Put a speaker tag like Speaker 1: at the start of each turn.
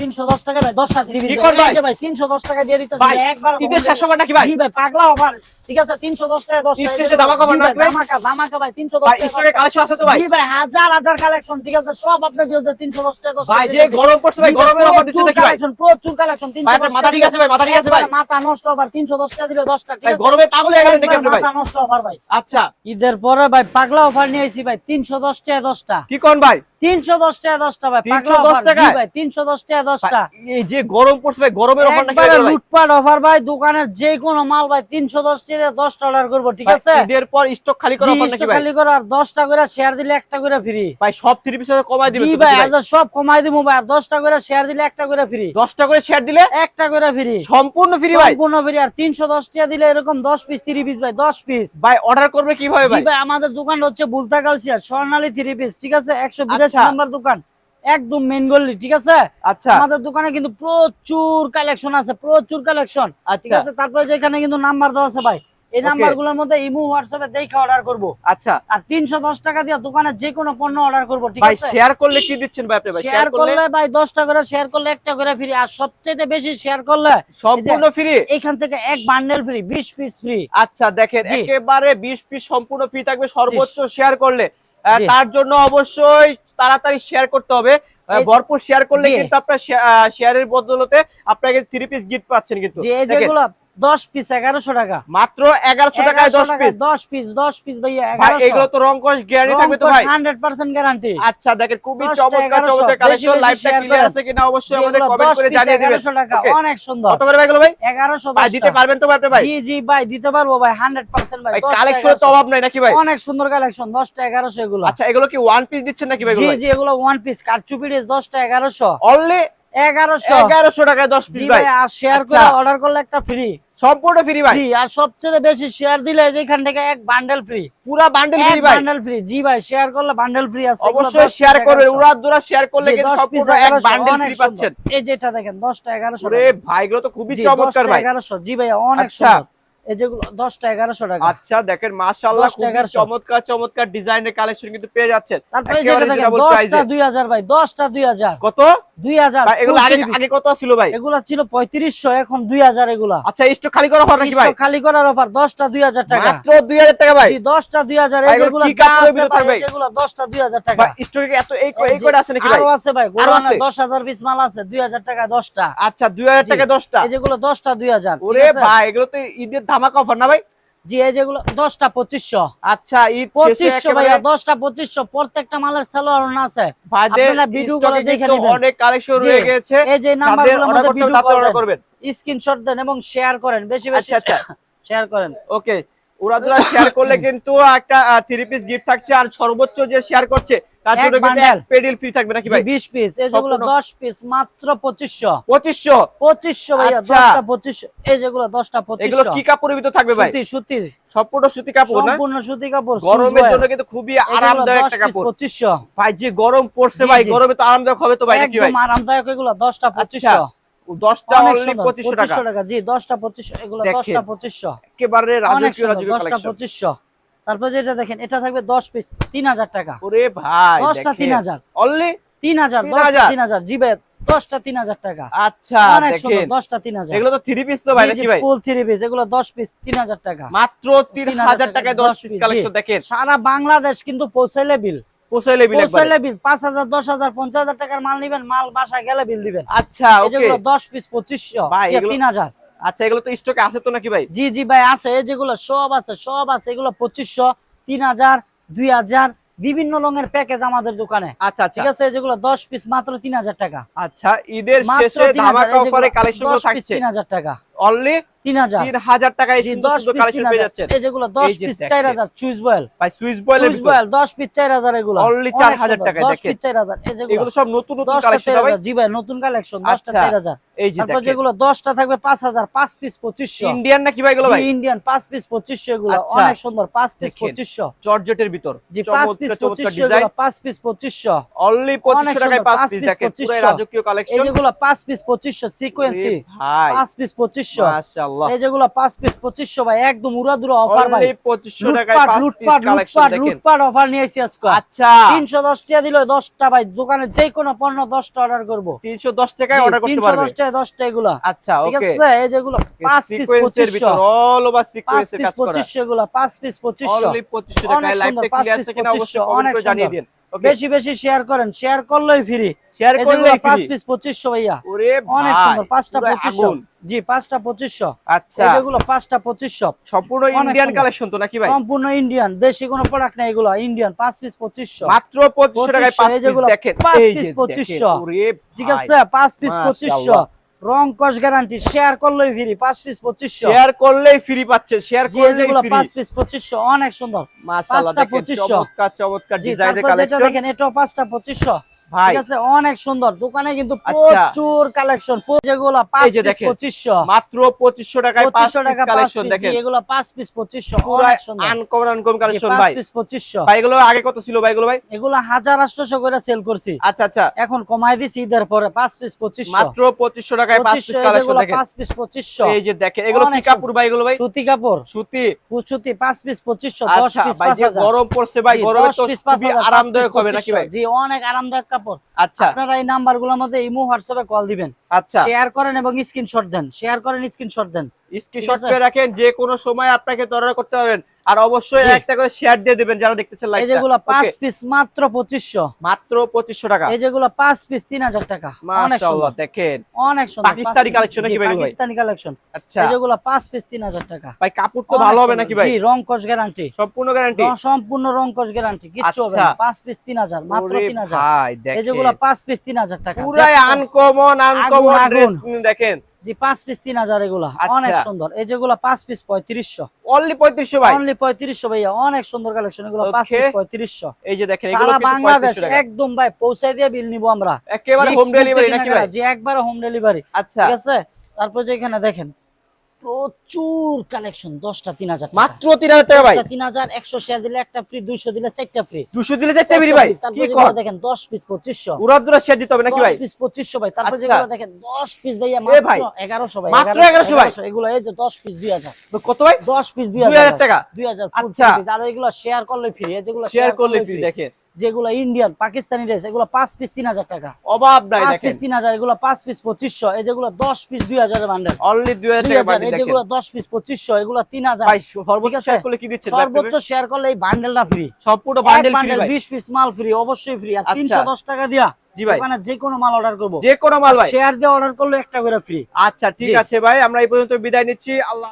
Speaker 1: তিনশো দশ টাকা ভাই দশটা থ্রি
Speaker 2: কি ভাই?
Speaker 1: ভাই তিনশো দশ টাকা দিয়ে দিতে
Speaker 2: ভাই ঈদের শেষ হবে নাকি ভাই?
Speaker 1: জি ভাই পাগলা অফার। ঠিক আছে টাকা টাকা ভাই দশ
Speaker 2: ভাই
Speaker 1: টাকা
Speaker 2: স্টকে কালেকশন আছে তো ভাই?
Speaker 1: ভাই হাজার হাজার কালেকশন ঠিক আছে সব আপনার বিরুদ্ধে তিনশো দশ টাকা
Speaker 2: ভাই যে গরম পড়ছে ভাই গরমের অফার দিচ্ছে নাকি ভাই?
Speaker 1: প্রচুর কালেকশন
Speaker 2: ভাই, আপনার মাথা ঠিক আছে ভাই, মাথা ঠিক আছে ভাই?
Speaker 1: মাথা নষ্ট অফার তিনশো দশ টাকা দিলে দশটা ঠিক
Speaker 2: ভাই গরমে পাগল হয়ে গেলেন নাকি আপনি ভাই?
Speaker 1: মাথা নষ্ট অফার ভাই।
Speaker 2: আচ্ছা।
Speaker 1: ঈদের পরে ভাই পাগলা অফার নিয়ে আইছি ভাই তিনশো দশ টাকা দশটা
Speaker 2: কি কোন ভাই?
Speaker 1: তিনশো দশ টাকা দশটা ভাই
Speaker 2: 310
Speaker 1: পাগলা অফার জি ভাই তিনশো দশ টাকা দশটা
Speaker 2: ভাই, এই যে গরম পড়ছে ভাই গরমের অফার নাকি ভাই?
Speaker 1: লুটপাট অফার ভাই দোকানের যে কোনো মাল ভাই তিনশো দশ টাকা দশটা অর্ডার করব ঠিক আছে?
Speaker 2: ঈদের পর স্টক খালি করা
Speaker 1: জি,
Speaker 2: অফার ভাই?
Speaker 1: খালি করে আর দশটা করে শেয়ার দিলে একটা করে ফ্রি
Speaker 2: ভাই সব থ্রি পিস কমাই দিবেন
Speaker 1: জি ভাই আজ সব কমাই দিব ভাই আর দশটা করে শেয়ার দিলে একটা করে ফ্রি
Speaker 2: 10টা করে শেয়ার দিলে
Speaker 1: একটা করে ফ্রি
Speaker 2: সম্পূর্ণ ফ্রি ভাই।
Speaker 1: সম্পূর্ণ ফ্রি আর তিনশো দশ টাকা দিলে এরকম দশ পিস থ্রি পিস ভাই দশ পিস
Speaker 2: ভাই অর্ডার করবে কীভাবে
Speaker 1: জি
Speaker 2: ভাই?
Speaker 1: আমাদের দোকান হচ্ছে বুলতা স্বর্ণালী থ্রি পিস ঠিক আছে? একশো বিরাশি
Speaker 2: আচ্ছা।
Speaker 1: নাম্বার দোকান একদম মেন গল্লি ঠিক আছে?
Speaker 2: আচ্ছা।
Speaker 1: আমাদের দোকানে কিন্তু প্রচুর কালেকশন আছে প্রচুর কালেকশন ঠিক
Speaker 2: আচ্ছা।
Speaker 1: আছে? তারপরে যেখানে কিন্তু নাম্বার দেওয়া আছে ভাই এই
Speaker 2: Okay.
Speaker 1: নাম্বারগুলোর মধ্যে ইমো হোয়াটসঅ্যাপে দেখে অর্ডার করব।
Speaker 2: আচ্ছা।
Speaker 1: আর তিনশো দশ টাকা দিয়ে দোকানে যে কোনো পণ্য অর্ডার করব ঠিক
Speaker 2: ভাই
Speaker 1: আছে?
Speaker 2: শেয়ার করলে কি দিচ্ছেন ভাই আপনি ভাই?
Speaker 1: শেয়ার
Speaker 2: করলে
Speaker 1: ভাই দশটা করে শেয়ার করলে একটা করে ফ্রি আর সবচেয়ে বেশি শেয়ার করলে
Speaker 2: সম্পূর্ণ ফ্রি
Speaker 1: এখান থেকে এক বান্ডেল ফ্রি বিশ পিস ফ্রি
Speaker 2: আচ্ছা দেখেন। একেবারে 20 পিস সম্পূর্ণ ফ্রি থাকবে সর্বোচ্চ শেয়ার করলে। তার জন্য অবশ্যই তাড়াতাড়ি শেয়ার করতে হবে। ভরপুর শেয়ার করলে কিন্তু আপনার শেয়ারের বদলতে আপনাকে থ্রি পিস গিফট পাচ্ছেন কিন্তু।
Speaker 1: যে যেগুলো দশ পিস এগারোশো টাকা।
Speaker 2: মাত্র এগারোশো টাকায় দশ পিস
Speaker 1: দশ পিস দশ পিস ভাইয়া
Speaker 2: ভাই এগুলো তো রংকশ গ্যারান্টি থাকবে তো ভাই।
Speaker 1: হান্ড্রেড পার্সেন্ট গ্যারান্টি
Speaker 2: আচ্ছা দেখেন খুবই চমৎকার চমৎকার কালেকশন লাইভটা ক্লিয়ার আছে কিনা অবশ্যই আমাদের কমেন্ট করে জানিয়ে দিবেন।
Speaker 1: এগারোশো টাকা অনেক সুন্দর।
Speaker 2: কত করে ভাই এগুলো ভাই?
Speaker 1: এগারোশো
Speaker 2: ভাই দিতে পারবেন তো ভাই আপনি ভাই?
Speaker 1: জি জি ভাই দিতে পারব ভাই হান্ড্রেড পার্সেন্ট ভাই
Speaker 2: কালেকশন তো অভাব নাই নাকি ভাই?
Speaker 1: অনেক সুন্দর কালেকশন দশটা এগারোশো এগুলো।
Speaker 2: আচ্ছা এগুলো কি ওয়ান পিস দিচ্ছেন নাকি ভাই
Speaker 1: জি জি এগুলো ওয়ান পিস কারচুপিডিস দশটা এগারোশো।
Speaker 2: অনলি
Speaker 1: এগারোশো।
Speaker 2: এগারোশো টাকায় দশ পিস ভাই।
Speaker 1: আর শেয়ার করে
Speaker 2: আচ্ছা।
Speaker 1: অর্ডার করলে একটা ফ্রি
Speaker 2: সম্পূর্ণ ফ্রি ভাই।
Speaker 1: আর সবচেয়ে বেশি শেয়ার দিলে যেখান থেকে এক বান্ডেল ফ্রি
Speaker 2: পুরো বান্ডেল ফ্রি ভাই।
Speaker 1: বান্ডেল ফ্রি জি ভাই শেয়ার করলে বান্ডেল ফ্রি আছে
Speaker 2: অবশ্যই শেয়ার
Speaker 1: করবে।
Speaker 2: উরা দুরা শেয়ার করলে কিন্তু
Speaker 1: 10
Speaker 2: সম্পূর্ণ এক বান্ডেল ফ্রি পাচ্ছেন।
Speaker 1: এই যেটা দেখেন দশটা এগারোশো
Speaker 2: আরে ভাই গুলো তো খুবই
Speaker 1: জি,
Speaker 2: চমৎকার ভাই।
Speaker 1: 1100 জি ভাই অনেক
Speaker 2: আচ্ছা।
Speaker 1: সুন্দর। এই যেগুলো দশটা এগারোশো টাকা।
Speaker 2: আচ্ছা দেখেন মাশাআল্লাহ
Speaker 1: 10 টা
Speaker 2: খুবই
Speaker 1: 1100
Speaker 2: চমৎকার চমৎকার ডিজাইনের কালেকশন কিন্তু পেয়ে যাচ্ছেন।
Speaker 1: তারপরে যেটা দেখেন
Speaker 2: reasonable price
Speaker 1: দশটা দুই হাজার ভাই দশটা দুই হাজার।
Speaker 2: কত?
Speaker 1: দুই হাজার
Speaker 2: ভাই এগুলো আগে আগে কত ছিল ভাই?
Speaker 1: এগুলা ছিল পঁয়ত্রিশশো এখন দুই হাজার
Speaker 2: আচ্ছা স্টক খালি করা হয় নাকি ভাই
Speaker 1: Stock খালি করার অফার দশটা দুই হাজার টাকা।
Speaker 2: মাত্র 2000 টাকা ভাই?
Speaker 1: জি, দশটা দুই
Speaker 2: এগুলো কি কাপড়ের ভিতর থাকবে?
Speaker 1: যেগুলো দশটা দুই হাজার টাকা।
Speaker 2: ভাই স্টকে এত এই এই
Speaker 1: এই
Speaker 2: আছে নাকি ভাই?
Speaker 1: আরও আছে ভাই
Speaker 2: আরও আছে?
Speaker 1: দশ হাজার পিস মাল আছে দুই হাজার টাকা
Speaker 2: আচ্ছা 2000
Speaker 1: জি।
Speaker 2: টাকা 10টা
Speaker 1: এই যেগুলো
Speaker 2: ওরে ভাই এগুলো তো ঈদের ধামাকা অফার না ভাই?
Speaker 1: জি এই যেগুলো দশটা পঁচিশশো।
Speaker 2: আচ্ছা
Speaker 1: পঁচিশশো ভাইয়া দশটা পঁচিশশো প্রত্যেকটা মালের সালোয়ার আছে।
Speaker 2: অনেক কালেকশন রয়ে গেছে
Speaker 1: এই যে নাম্বার
Speaker 2: করবেন।
Speaker 1: স্ক্রিনশট দেন এবং শেয়ার করেন বেশি বেশি।
Speaker 2: আচ্ছা, আচ্ছা।
Speaker 1: শেয়ার করেন।
Speaker 2: ওকে ওরা শেয়ার করলে কিন্তু একটা থ্রি পিস গিফট থাকছে আর সর্বোচ্চ যে শেয়ার করছে তার জন্য কিন্তু এক পেডিল ফ্রি থাকবে নাকি ভাই?
Speaker 1: বিশ পিস এই যেগুলো
Speaker 2: সম্পূর্ণ-
Speaker 1: দশ পিস মাত্র পঁচিশশো।
Speaker 2: 2500
Speaker 1: পঁচিশশো ভাইয়া
Speaker 2: আচ্ছা।
Speaker 1: দশটা পঁচিশশো এই যেগুলো দশটা
Speaker 2: এগুলো কি কাপড়ের ভিতর থাকবে ভাই?
Speaker 1: সুতি সুতি
Speaker 2: সম্পূর্ণ সুতি কাপড় না?
Speaker 1: সম্পূর্ণ সুতি কাপড়
Speaker 2: গরমের জন্য কিন্তু খুবই আরামদায়ক একটা কাপড়।
Speaker 1: পঁচিশশো।
Speaker 2: ভাই যে গরম পড়ছে ভাই গরমে তো আরামদায়ক হবে তো ভাই নাকি ভাই?
Speaker 1: একদম আরামদায়ক এগুলো দশটা
Speaker 2: আচ্ছা।
Speaker 1: পঁচিশশো।
Speaker 2: 10টা অনলি 2500 টাকা।
Speaker 1: 2500 জি দশটা পঁচিশশো এগুলো। দশটা পঁচিশশো।
Speaker 2: একেবারে রাজকীয় রাজকীয় কালেকশন
Speaker 1: পঁচিশশো। তারপর যেটা দেখেন এটা থাকবে দশ পিস তিন হাজার টাকা।
Speaker 2: ওরে ভাই
Speaker 1: দশটা তিন হাজার।
Speaker 2: অনলি
Speaker 1: তিন হাজার
Speaker 2: তিন
Speaker 1: দশটা
Speaker 2: হাজার?
Speaker 1: তিন হাজার। জি ভাই দশটা তিন হাজার টাকা।
Speaker 2: আচ্ছা
Speaker 1: দশটা তিন হাজার।
Speaker 2: এগুলো তো থ্রি পিস তো ভাই নাকি ভাই?
Speaker 1: ফুল থ্রি পিস এগুলো দশ পিস তিন হাজার টাকা।
Speaker 2: মাত্র তিন হাজার টাকায় দশ পিস কালেকশন দেখেন।
Speaker 1: সারা বাংলাদেশ কিন্তু পৌঁছাইলে বিল
Speaker 2: বিল
Speaker 1: পৌঁছাইলে বিল পাঁচ হাজার দশ হাজার পঞ্চাশ হাজার টাকার মাল নিবেন মাল বাসায় গেলে বিল দিবেন।
Speaker 2: আচ্ছা
Speaker 1: দশ পিস পঁচিশশো তিন হাজার।
Speaker 2: আচ্ছা এগুলো তো স্টকে আছে তো নাকি ভাই?
Speaker 1: জি জি ভাই আছে। এই যেগুলো সব আছে সব আছে। এগুলো পঁচিশশো তিন হাজার দুই হাজার বিভিন্ন রঙের প্যাকেজ আমাদের দোকানে।
Speaker 2: আচ্ছা আচ্ছা।
Speaker 1: ঠিক আছে যেগুলো দশ পিস মাত্র তিন হাজার টাকা।
Speaker 2: আচ্ছা ঈদের শেষে
Speaker 1: 3000
Speaker 2: ধামাকা অফারে কালেকশন
Speaker 1: 10
Speaker 2: থাকছে।
Speaker 1: 3000 টাকা।
Speaker 2: অনলি
Speaker 1: তিন হাজার।
Speaker 2: তিন হাজার টাকায়
Speaker 1: জি,
Speaker 2: সুন্দর
Speaker 1: 10
Speaker 2: সুন্দর
Speaker 1: piece
Speaker 2: কালেকশন পেয়ে যাচ্ছেন।
Speaker 1: এই যেগুলো দশ
Speaker 2: এই যে
Speaker 1: পিস
Speaker 2: দেখেন।
Speaker 1: চার বয়েল
Speaker 2: ভাই বয়েলের ভিতর।
Speaker 1: দশ পিস চার হাজার এগুলো।
Speaker 2: Only 4000 টাকায়
Speaker 1: দশ
Speaker 2: দেখেন।
Speaker 1: পিস চার হাজার। এই যেগুলো।
Speaker 2: এগুলো সব নতুন নতুন কালেকশন ভাই।
Speaker 1: জি ভাই নতুন কালেকশন দশটা
Speaker 2: আচ্ছা,
Speaker 1: চার হাজার।
Speaker 2: এই যে দেখেন।
Speaker 1: যেগুলো দশটা থাকবে পাঁচ হাজার পাঁচ পিস পঁচিশশো।
Speaker 2: ইন্ডিয়ান নাকি ভাই এগুলো ভাই?
Speaker 1: ইন্ডিয়ান পাঁচ পিস পঁচিশশো এগুলো।
Speaker 2: আচ্ছা।
Speaker 1: অনেক সুন্দর পাঁচ পিস
Speaker 2: দেখেন।
Speaker 1: পঁচিশশো।
Speaker 2: জর্জেটের ভিতর।
Speaker 1: জি পিস
Speaker 2: চমৎকার চমৎকার
Speaker 1: পঁচিশশো
Speaker 2: ডিজাইন
Speaker 1: এগুলো পিস পঁচিশশো।
Speaker 2: অনলি
Speaker 1: অনেক
Speaker 2: পঁচিশশো টাকায় পিস দেখেন পুরো রাজকীয় কালেকশন
Speaker 1: পিস পঁচিশশো সিকোয়েন্সি
Speaker 2: ভাই।
Speaker 1: পাঁচ পিস পঁচিশশো।
Speaker 2: মাশাআল্লাহ মাশাআল্লাহ।
Speaker 1: এই যেগুলো পাঁচ পিস পঁচিশশো ভাই একদম উড়াদুরা অফার ভাই।
Speaker 2: অনলি 2500 টাকায় 5 পিস কালেকশন দেখেন।
Speaker 1: লুটপাট অফার নিয়ে এসেছি আজকে।
Speaker 2: আচ্ছা।
Speaker 1: তিনশো দশ টাকা দিল দশটা ভাই দোকানে যে কোনো পণ্য দশটা অর্ডার করব।
Speaker 2: 310 টাকায় অর্ডার করতে পারবে।
Speaker 1: দশ টাকা দশটা এগুলা।
Speaker 2: আচ্ছা
Speaker 1: ঠিক আছে? এই যেগুলো পাঁচ পিস
Speaker 2: সিকোয়েন্সের ভিতর
Speaker 1: পঁচিশশো।
Speaker 2: অল ওভার সিকোয়েন্সের কাজ করা।
Speaker 1: পঁচিশশো এগুলা পাঁচ পিস পঁচিশশো।
Speaker 2: অনলি 2500 টাকায়
Speaker 1: সুন্দর, পাঁচ
Speaker 2: ক্লিয়ার আছে কিনা অবশ্যই কমেন্ট করে জানিয়ে দিন। ওকে
Speaker 1: বেশি বেশি শেয়ার করেন। শেয়ার করলেই ফ্রি
Speaker 2: শেয়ার করলে
Speaker 1: পাঁচ পিস পঁচিশশো ভাইয়া।
Speaker 2: ওরে
Speaker 1: অনেক সুন্দর পাঁচটা পঁচিশশো। জি পাঁচটা পঁচিশশো।
Speaker 2: আচ্ছা।
Speaker 1: এগুলো পাঁচটা পঁচিশশো।
Speaker 2: সম্পূর্ণ ইন্ডিয়ান কালেকশন তো নাকি ভাই?
Speaker 1: সম্পূর্ণ ইন্ডিয়ান দেশি কোনো প্রোডাক্ট নাই এগুলো। ইন্ডিয়ান পাঁচ পিস পঁচিশশো।
Speaker 2: মাত্র 2500 টাকায়
Speaker 1: 2500
Speaker 2: পাঁচ পিস দেখেন।
Speaker 1: পাঁচ 2500
Speaker 2: ওরে
Speaker 1: ঠিক আছে পাঁচ পিস পঁচিশশো। রং কস গ্যারান্টি শেয়ার করলেই ফ্রি পাঁচ পিস পঁচিশশো।
Speaker 2: শেয়ার করলেই ফ্রি পাচ্ছে শেয়ার করলেই
Speaker 1: যেগুলো
Speaker 2: ফ্রি
Speaker 1: পাঁচ পিস পঁচিশশো অনেক সুন্দর।
Speaker 2: মাশাআল্লাহ
Speaker 1: পাঁচটা
Speaker 2: দেখেন
Speaker 1: 2500
Speaker 2: চমৎকার চমৎকার ডিজাইনের কালেকশন
Speaker 1: দেখেন এটাও পাঁচটা পঁচিশশো।
Speaker 2: ভাই।
Speaker 1: ঠিক আছে অনেক সুন্দর। দোকানে কিন্তু
Speaker 2: আচ্ছা।
Speaker 1: প্রচুর কালেকশন। যেগুলো পাঁচ পিস
Speaker 2: দেখেন,
Speaker 1: পঁচিশশো।
Speaker 2: মাত্র 2500 টাকায় পাঁচ
Speaker 1: টাকা
Speaker 2: কালেকশন দেখেন।
Speaker 1: এগুলো পাঁচ পিস পঁচিশশো।
Speaker 2: পুরো
Speaker 1: অনেক সুন্দর।
Speaker 2: আনকমন আনকমন কালেকশন
Speaker 1: পাঁচ
Speaker 2: ভাই।
Speaker 1: পিস পঁচিশশো।
Speaker 2: ভাই এগুলো আগে কত ছিল ভাই এগুলো ভাই?
Speaker 1: এগুলো হাজার আটশোশো করে সেল করছি।
Speaker 2: আচ্ছা আচ্ছা।
Speaker 1: এখন কমাই দিছি ঈদের পরে পাঁচ পিস পঁচিশশো।
Speaker 2: মাত্র 2500 টাকায় পাঁচ পিস
Speaker 1: পঁচিশশো
Speaker 2: কালেকশন দেখেন।
Speaker 1: পিস
Speaker 2: এই যে দেখেন এগুলো কি কাপড় ভাই এগুলো ভাই?
Speaker 1: সুতি কাপড়।
Speaker 2: সুতি।
Speaker 1: সুতি পাঁচ পিস পঁচিশশো দশ
Speaker 2: আচ্ছা
Speaker 1: পিস
Speaker 2: গরম পড়ছে ভাই গরমে তো খুবই আরামদায়ক হবে নাকি ভাই?
Speaker 1: জি অনেক আরামদায়ক কাপড়
Speaker 2: আচ্ছা।
Speaker 1: আপনারা এই নাম্বারগুলোর মধ্যে ইমো হোয়াটসঅ্যাপে কল দিবেন।
Speaker 2: আচ্ছা।
Speaker 1: শেয়ার করেন এবং স্ক্রিনশট দেন। শেয়ার করেন স্ক্রিনশট দেন।
Speaker 2: স্ক্রিনশট করে রাখেন যে কোনো সময় আপনাকে অর্ডার করতে পারবেন। আর অবশ্যই একটা করে শেয়ার দিয়ে দিবেন যারা দেখতেছেন
Speaker 1: এই যেগুলো পাঁচ পিস মাত্র পঁচিশশো।
Speaker 2: মাত্র 2500 টাকা।
Speaker 1: এই যেগুলো পাঁচ পিস তিন হাজার টাকা।
Speaker 2: মাশাআল্লাহ দেখেন।
Speaker 1: অনেক সুন্দর।
Speaker 2: পাকিস্তানি
Speaker 1: piece-
Speaker 2: নাকি ভাই
Speaker 1: পাকিস্তানি কালেকশন
Speaker 2: আচ্ছা।
Speaker 1: এই যেগুলো পাঁচ পিস তিন হাজার টাকা।
Speaker 2: ভাই কাপড় তো ভালো হবে নাকি ভাই?
Speaker 1: জি রং কস গ্যারান্টি
Speaker 2: সম্পূর্ণ গ্যারান্টি
Speaker 1: সম্পূর্ণ রং কস গ্যারান্টি কিচ্ছু হবে। না। পাঁচ পিস তিন হাজার মাত্র
Speaker 2: ওরে
Speaker 1: তিন হাজার।
Speaker 2: ভাই
Speaker 1: এই যেগুলো পাঁচ পিস তিন হাজার টাকা।
Speaker 2: পুরাই
Speaker 1: দেখছ?
Speaker 2: আনকমন আনকমন
Speaker 1: আগুন,
Speaker 2: ড্রেস দেখেন।
Speaker 1: জি পাঁচ পিস তিন হাজার এগুলা। অনেক সুন্দর। এই যেগুলো পাঁচ পিস পঁয়ত্রিশশো।
Speaker 2: অনলি 3500 ভাই।
Speaker 1: অনলি ভাইয়া অনেক সুন্দর কালেকশন এগুলা পিস
Speaker 2: এই যে দেখেন এগুলো
Speaker 1: বাংলাদেশ একদম ভাই পৌঁছাই দিয়ে বিল নিবো আমরা।
Speaker 2: একেবারে হোম ডেলিভারি নাকি ভাই
Speaker 1: জি একবারে হোম ডেলিভারি
Speaker 2: আচ্ছা।
Speaker 1: ঠিক আছে? তারপর যে এখানে দেখেন প্রচুর কালেকশন দশটা তিন হাজার
Speaker 2: মাত্র 3000 টাকা ভাই।
Speaker 1: তিন হাজার একশো শেয়ার দিলে একটা ফ্রি দুইশো দিলে চারটা ফ্রি
Speaker 2: 200 দিলে চারটে বিরি ভাই
Speaker 1: দেখেন দশ পিস পঁচিশশো।
Speaker 2: উড়াদুরা শেয়ার দিতে হবে নাকি ভাই?
Speaker 1: পিস পঁচিশশো ভাই তারপর
Speaker 2: আচ্ছা।
Speaker 1: যেগুলো দেখেন দশ পিস ভাইয়া
Speaker 2: এ ভাই,
Speaker 1: এগারোশো ভাই
Speaker 2: মাত্র 1100 ভাই।
Speaker 1: এগুলো এই যে দশ পিস দুই হাজার।
Speaker 2: কত ভাই?
Speaker 1: দশ পিস দুই
Speaker 2: 2000 টাকা।
Speaker 1: দুই হাজার
Speaker 2: আচ্ছা।
Speaker 1: আর এগুলো শেয়ার করলে ফ্রি যেগুলো
Speaker 2: শেয়ার করলে ফ্রি দেখেন।
Speaker 1: যেগুলো ইন্ডিয়ান পাকিস্তানি ড্রেস এগুলো পাঁচ পিস তিন হাজার টাকা।
Speaker 2: অভাব নাই
Speaker 1: পাঁচ পিস তিন হাজার এগুলো পাঁচ পিস পঁচিশশো এই যেগুলো দশ পিস দুই হাজার বান্ডেল
Speaker 2: অনলি
Speaker 1: দুই হাজার যেগুলো দশ পিস পঁচিশশো এগুলো তিন হাজার।
Speaker 2: সর্বোচ্চ শেয়ার করলে কি দিচ্ছেন?
Speaker 1: সর্বোচ্চ শেয়ার করলে এই বান্ডেলটা ফ্রি
Speaker 2: সম্পূর্ণ বান্ডেল ভাই।
Speaker 1: বিশ পিস মাল ফ্রি অবশ্যই ফ্রি আর
Speaker 2: আচ্ছা।
Speaker 1: তিনশো দশ টাকা দিয়া
Speaker 2: জি ভাই।
Speaker 1: ওখানে যে কোনো মাল অর্ডার করব।
Speaker 2: যে কোনো মাল ভাই।
Speaker 1: শেয়ার দিয়ে অর্ডার করলে একটা করে ফ্রি
Speaker 2: আচ্ছা ঠিক আছে ভাই। আমরা এই পর্যন্ত বিদায় নিচ্ছি। আল্লাহ